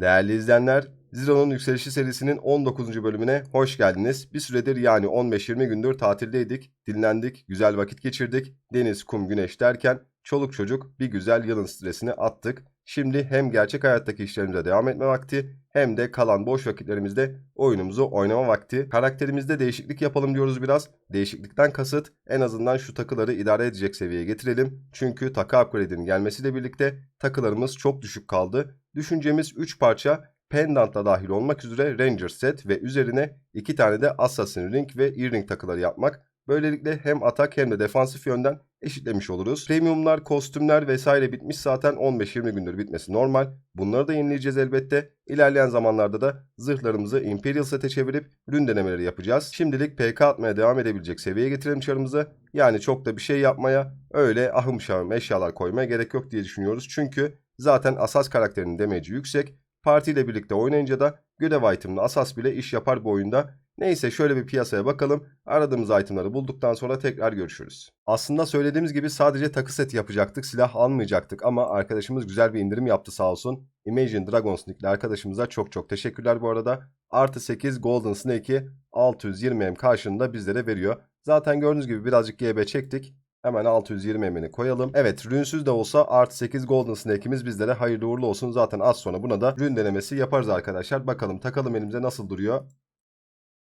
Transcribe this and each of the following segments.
Değerli izleyenler, Zero'nun Yükselişi serisinin 19. bölümüne hoş geldiniz. Bir süredir yani 15-20 gündür tatildeydik, dinlendik, güzel vakit geçirdik. Deniz, kum, güneş derken çoluk çocuk bir güzel yılın stresini attık. Şimdi hem gerçek hayattaki işlerimize devam etme vakti hem de kalan boş vakitlerimizde oyunumuzu oynama vakti. Karakterimizde değişiklik yapalım diyoruz biraz. Değişiklikten kasıt en azından şu takıları idare edecek seviyeye getirelim. Çünkü takı upgrade'inin gelmesiyle birlikte takılarımız çok düşük kaldı. Düşüncemiz 3 parça pendantla dahil olmak üzere Ranger set ve üzerine 2 tane de Assassin Ring ve Earring takıları yapmak. Böylelikle hem atak hem de defansif yönden eşitlemiş oluruz. Premiumlar, kostümler vesaire bitmiş zaten 15-20 gündür bitmesi normal. Bunları da yenileyeceğiz elbette. İlerleyen zamanlarda da zırhlarımızı Imperial sete çevirip ürün denemeleri yapacağız. Şimdilik PK atmaya devam edebilecek seviyeye getirelim çarımızı. Yani çok da bir şey yapmaya, öyle ahım şahım eşyalar koymaya gerek yok diye düşünüyoruz. Çünkü zaten asas karakterinin demeci yüksek. Partiyle birlikte oynayınca da görev itemlı asas bile iş yapar bu oyunda. Neyse şöyle bir piyasaya bakalım. Aradığımız itemları bulduktan sonra tekrar görüşürüz. Aslında söylediğimiz gibi sadece takı seti yapacaktık. Silah almayacaktık ama arkadaşımız güzel bir indirim yaptı sağ olsun. Imagine Dragons nickli arkadaşımıza çok çok teşekkürler bu arada. Artı 8 Golden Snake'i 620M karşılığında bizlere veriyor. Zaten gördüğünüz gibi birazcık GB çektik. Hemen 620M'ini koyalım. Evet rünsüz de olsa artı 8 Golden Snake'imiz bizlere hayırlı uğurlu olsun. Zaten az sonra buna da rün denemesi yaparız arkadaşlar. Bakalım takalım elimize nasıl duruyor.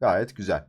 Gayet güzel.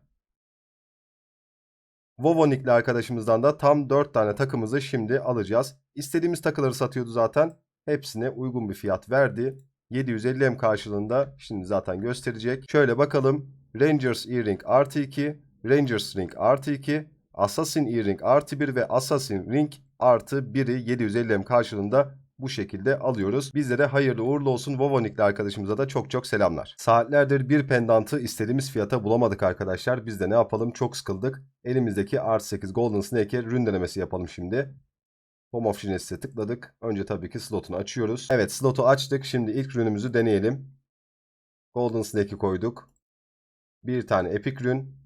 Vovonik'li arkadaşımızdan da tam 4 tane takımızı şimdi alacağız. İstediğimiz takıları satıyordu zaten. Hepsine uygun bir fiyat verdi. 750M karşılığında şimdi zaten gösterecek. Şöyle bakalım. Rangers Earring artı 2, Rangers Ring artı 2, Assassin Earring artı 1 ve Assassin Ring artı 1'i 750M karşılığında bu şekilde alıyoruz. Bizlere hayırlı uğurlu olsun. Vovonik'li arkadaşımıza da çok çok selamlar. Saatlerdir bir pendantı istediğimiz fiyata bulamadık arkadaşlar. Biz de ne yapalım çok sıkıldık. Elimizdeki artı 8 Golden Snake'e rün denemesi yapalım şimdi. Home of Genesis'e tıkladık. Önce tabii ki slotunu açıyoruz. Evet slotu açtık. Şimdi ilk rünümüzü deneyelim. Golden Snake'i koyduk. Bir tane epic rün.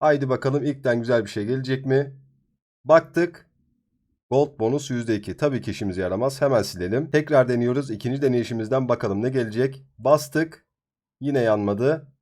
Haydi bakalım ilkten güzel bir şey gelecek mi? Baktık. Gold bonus %2. Tabii ki işimize yaramaz. Hemen silelim. Tekrar deniyoruz. İkinci deneyişimizden bakalım ne gelecek. Bastık. Yine yanmadı.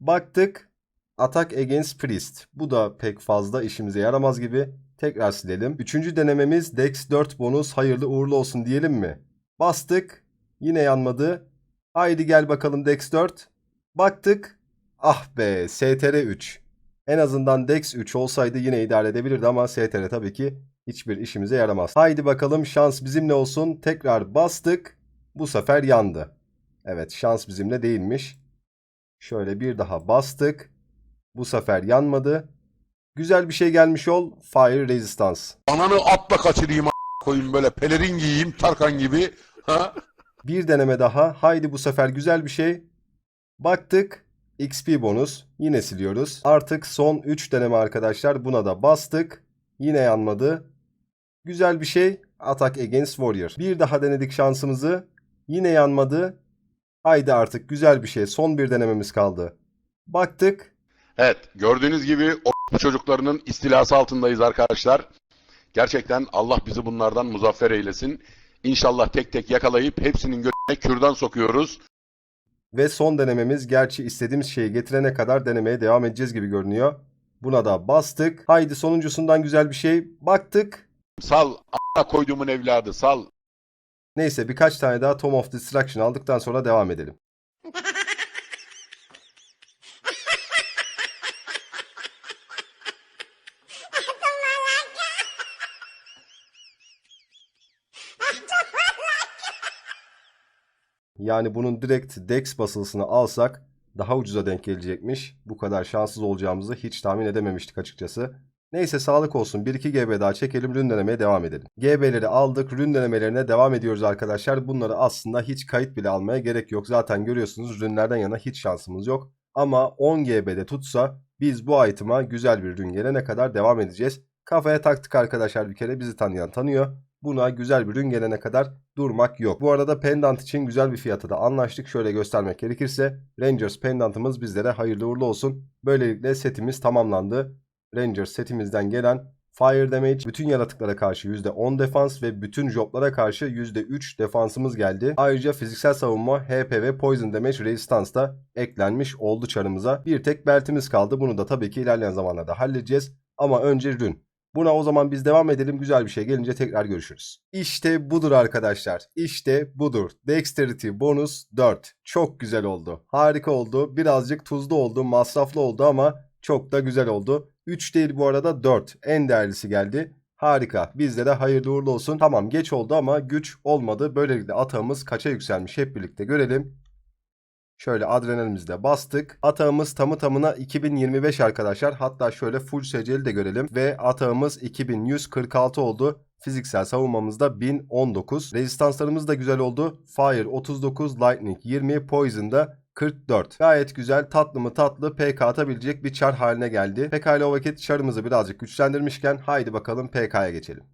Baktık. Attack against priest. Bu da pek fazla işimize yaramaz gibi. Tekrar silelim. Üçüncü denememiz Dex 4 bonus hayırlı uğurlu olsun diyelim mi? Bastık. Yine yanmadı. Haydi gel bakalım Dex 4. Baktık. Ah be STR 3. En azından Dex 3 olsaydı yine idare edebilirdi ama STR tabii ki hiçbir işimize yaramaz. Haydi bakalım şans bizimle olsun. Tekrar bastık. Bu sefer yandı. Evet şans bizimle değilmiş. Şöyle bir daha bastık. Bu sefer yanmadı. Güzel bir şey gelmiş ol. Fire Resistance. Ananı atla kaçırayım koyayım böyle pelerin giyeyim Tarkan gibi. Ha? Bir deneme daha. Haydi bu sefer güzel bir şey. Baktık. XP bonus. Yine siliyoruz. Artık son 3 deneme arkadaşlar. Buna da bastık. Yine yanmadı. Güzel bir şey. Attack Against Warrior. Bir daha denedik şansımızı. Yine yanmadı. Haydi artık güzel bir şey. Son bir denememiz kaldı. Baktık. Evet gördüğünüz gibi o çocuklarının istilası altındayız arkadaşlar. Gerçekten Allah bizi bunlardan muzaffer eylesin. İnşallah tek tek yakalayıp hepsinin göğüne kürdan sokuyoruz. Ve son denememiz gerçi istediğimiz şeyi getirene kadar denemeye devam edeceğiz gibi görünüyor. Buna da bastık. Haydi sonuncusundan güzel bir şey. Baktık. Sal a**a koyduğumun evladı sal. Neyse birkaç tane daha Tom of Destruction aldıktan sonra devam edelim. Yani bunun direkt Dex basılısını alsak daha ucuza denk gelecekmiş. Bu kadar şanssız olacağımızı hiç tahmin edememiştik açıkçası. Neyse sağlık olsun. 1-2 GB daha çekelim rün denemeye devam edelim. GB'leri aldık. Rün denemelerine devam ediyoruz arkadaşlar. Bunları aslında hiç kayıt bile almaya gerek yok. Zaten görüyorsunuz rünlerden yana hiç şansımız yok. Ama 10 GB'de tutsa biz bu item'a güzel bir rün gelene kadar devam edeceğiz. Kafaya taktık arkadaşlar bir kere bizi tanıyan tanıyor. Buna güzel bir ürün gelene kadar durmak yok. Bu arada pendant için güzel bir fiyata da anlaştık. Şöyle göstermek gerekirse Rangers pendantımız bizlere hayırlı uğurlu olsun. Böylelikle setimiz tamamlandı. Rangers setimizden gelen Fire damage bütün yaratıklara karşı %10 defans ve bütün joblara karşı %3 defansımız geldi. Ayrıca fiziksel savunma, HP ve poison damage resistance da eklenmiş oldu çarımıza. Bir tek beltimiz kaldı. Bunu da tabii ki ilerleyen zamanlarda halledeceğiz. Ama önce rün. Buna o zaman biz devam edelim. Güzel bir şey gelince tekrar görüşürüz. İşte budur arkadaşlar. İşte budur. Dexterity bonus 4. Çok güzel oldu. Harika oldu. Birazcık tuzlu oldu. Masraflı oldu ama çok da güzel oldu. 3 değil bu arada 4. En değerlisi geldi. Harika. Bizde de hayırlı uğurlu olsun. Tamam geç oldu ama güç olmadı. Böylelikle atağımız kaça yükselmiş hep birlikte görelim. Şöyle adrenalimizi de bastık. Atağımız tamı tamına 2025 arkadaşlar. Hatta şöyle full seceli de görelim. Ve atağımız 2146 oldu. Fiziksel savunmamızda 1019. Rezistanslarımız da güzel oldu. Fire 39, Lightning 20, Poison da 44. Gayet güzel tatlı mı tatlı PK atabilecek bir çar haline geldi. Pekala o vakit çarımızı birazcık güçlendirmişken haydi bakalım PK'ya geçelim.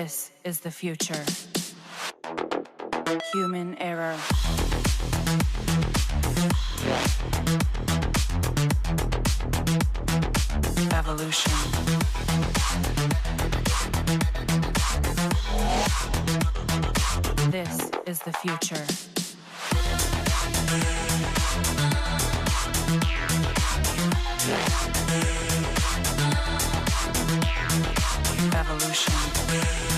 This is the future. Human error. Evolution. This is the future. revolution.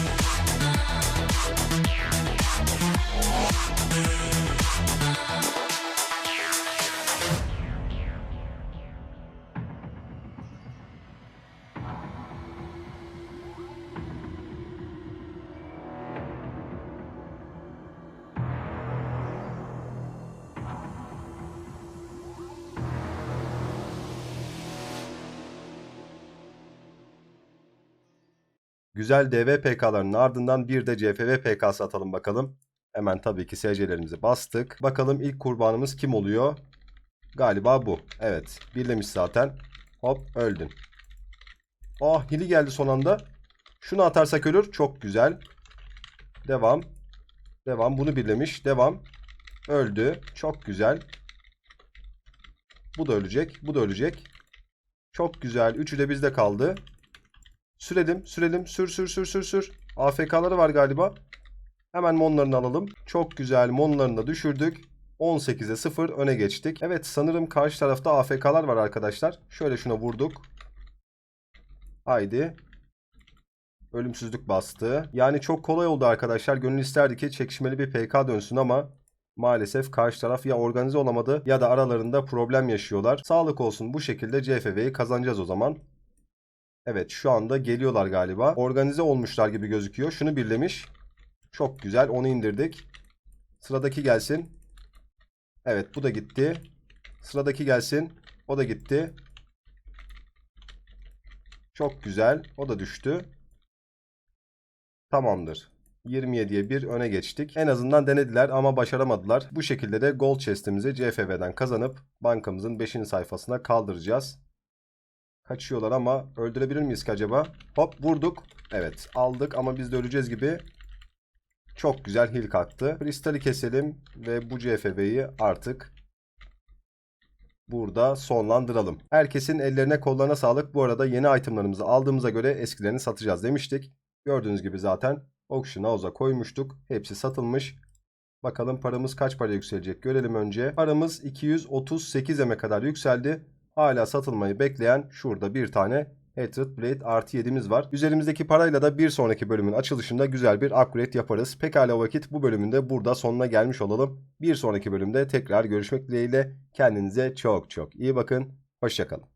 Güzel DV PK'larının ardından bir de CFV PK'sı atalım bakalım. Hemen tabii ki SC'lerimizi bastık. Bakalım ilk kurbanımız kim oluyor? Galiba bu. Evet. Birlemiş zaten. Hop öldün. Ah hili geldi son anda. Şunu atarsak ölür. Çok güzel. Devam. Devam. Bunu birlemiş. Devam. Öldü. Çok güzel. Bu da ölecek. Bu da ölecek. Çok güzel. Üçü de bizde kaldı. Sürelim. Sürelim. Sür sür sür sür sür. AFK'ları var galiba. Hemen monlarını alalım. Çok güzel. Monlarını da düşürdük. 18'e 0 öne geçtik. Evet sanırım karşı tarafta AFK'lar var arkadaşlar. Şöyle şuna vurduk. Haydi. Ölümsüzlük bastı. Yani çok kolay oldu arkadaşlar. Gönül isterdi ki çekişmeli bir PK dönsün ama maalesef karşı taraf ya organize olamadı ya da aralarında problem yaşıyorlar. Sağlık olsun bu şekilde CFV'yi kazanacağız o zaman. Evet şu anda geliyorlar galiba. Organize olmuşlar gibi gözüküyor. Şunu birlemiş. Çok güzel onu indirdik. Sıradaki gelsin. Evet bu da gitti. Sıradaki gelsin. O da gitti. Çok güzel. O da düştü. Tamamdır. 27'ye 1 öne geçtik. En azından denediler ama başaramadılar. Bu şekilde de Gold Chest'imizi CFV'den kazanıp bankamızın 5. sayfasına kaldıracağız. Kaçıyorlar ama öldürebilir miyiz ki acaba? Hop vurduk. Evet aldık ama biz de öleceğiz gibi. Çok güzel heal kalktı. Kristali keselim ve bu CFV'yi artık burada sonlandıralım. Herkesin ellerine kollarına sağlık. Bu arada yeni itemlarımızı aldığımıza göre eskilerini satacağız demiştik. Gördüğünüz gibi zaten Auction House'a koymuştuk. Hepsi satılmış. Bakalım paramız kaç para yükselecek görelim önce. Paramız 238'e kadar yükseldi. Hala satılmayı bekleyen şurada bir tane Hatred Blade artı 7'miz var. Üzerimizdeki parayla da bir sonraki bölümün açılışında güzel bir upgrade yaparız. Pekala vakit bu bölümün de burada sonuna gelmiş olalım. Bir sonraki bölümde tekrar görüşmek dileğiyle. Kendinize çok çok iyi bakın. Hoşçakalın.